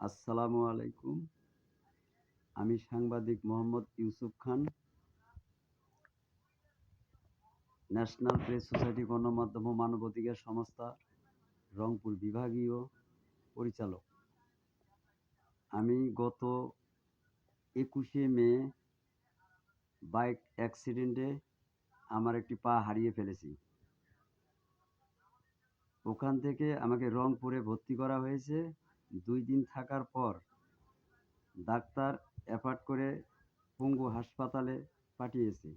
আসসালামু আলাইকুম। আমি সাংবাদিক Mohammad Yusuf Khan, national press society গণমাধ্যম ও মানবাধিকার সংস্থা, রংপুর বিভাগীয় পরিচালক। আমি গত একুশে মে বাইক অ্যাক্সিডেন্টে আমার একটি পা হারিয়ে ফেলেছি। ওখান থেকে আমাকে রংপুরে ভর্তি করা হয়েছে। দুই দিন থাকার পর ডাক্তার অ্যাপার্ট করে পঙ্গু হাসপাতালে পাঠিয়েছে।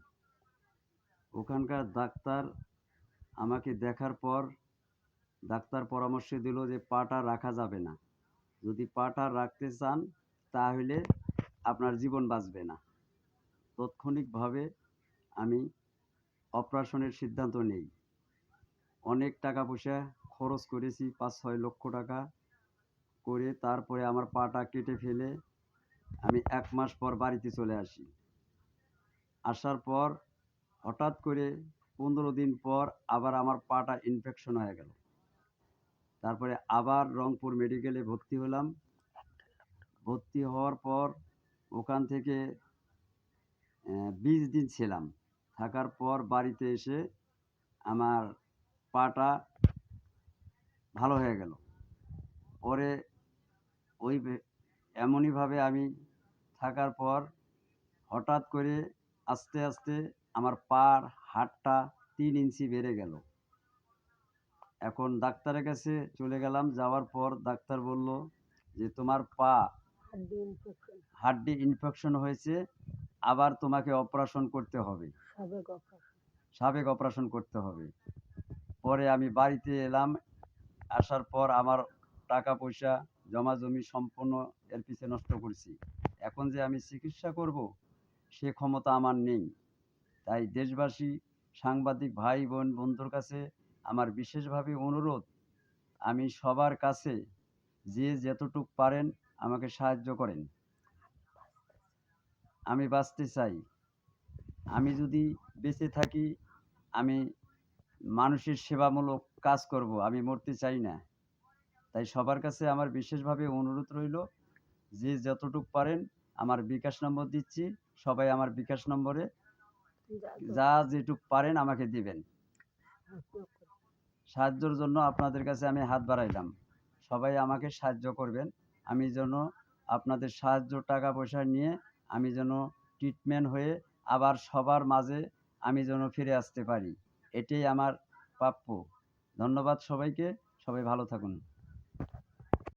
ওখানকার ডাক্তার আমাকে দেখার পর ডাক্তার পরামর্শ দিল যে পাটা রাখা যাবে না। যদি পাটা রাখতে চান তাহলে আপনার জীবন বাঁচবে না। তাৎক্ষণিকভাবে আমি অপারেশনের সিদ্ধান্ত নেই। অনেক টাকা পয়সা খরচ করেছি পাঁচ ছয় লক্ষ টাকা করে তারপরে আমার পাটা কেটে ফেলে আমি এক মাস পর বাড়িতে চলে আসি। আসার পর হঠাৎ করে পনেরো দিন পর আবার আমার পাটা ইনফেকশন হয়ে গেল। তারপরে আবার রংপুর মেডিকেলে ভর্তি হলাম। ভর্তি হওয়ার পর ওখান থেকে বিশ দিন ছিলাম। থাকার পর বাড়িতে এসে আমার পাটা ভালো হয়ে গেল। পরে ওই এমনইভাবে আমি থাকার পর হঠাৎ করে আস্তে আস্তে আমার পার হাড়টা তিন ইঞ্চি বেড়ে গেল। এখন ডাক্তারের কাছে চলে গেলাম যাওয়ার পর ডাক্তার বলল যে তোমার পা হাড্ডি ইনফেকশন হয়েছে আবার তোমাকে অপারেশন করতে হবে। সাবেক অপারেশন করতে হবে। পরে আমি বাড়িতে এলাম আসার পর আমার টাকা পয়সা জমা জমি সম্পূর্ণ এর পিছে নষ্ট করছি। এখন যে আমি চিকিৎসা করব, সে ক্ষমতা আমার নেই। তাই দেশবাসী, সাংবাদিক ভাই, বোন, বন্ধুর কাছে আমার বিশেষভাবে অনুরোধ, আমি সবার কাছে যে যতটুক পারেন আমাকে সাহায্য করেন। আমি বাঁচতে চাই। আমি যদি বেঁচে থাকি, আমি মানুষের সেবামূলক কাজ করব, আমি মরতে চাই না। তাই সবার কাছে আমার বিশেষভাবে অনুরোধ রইল যে যতটুক পারেন আমার বিকাশ নম্বর দিচ্ছি সবাই আমার বিকাশ নম্বরে যা যেটুক পারেন আমাকে দিবেন। সাহায্যের জন্য আপনাদের কাছে আমি হাত বাড়াইলাম। সবাই আমাকে সাহায্য করবেন। আমি যেন আপনাদের সাহায্য টাকা পয়সা নিয়ে আমি যেন ট্রিটমেন্ট হয়ে আবার সবার মাঝে আমি যেন ফিরে আসতে পারি। এটাই আমার প্রাপ্য। ধন্যবাদ সবাইকে। সবাই ভালো থাকুন।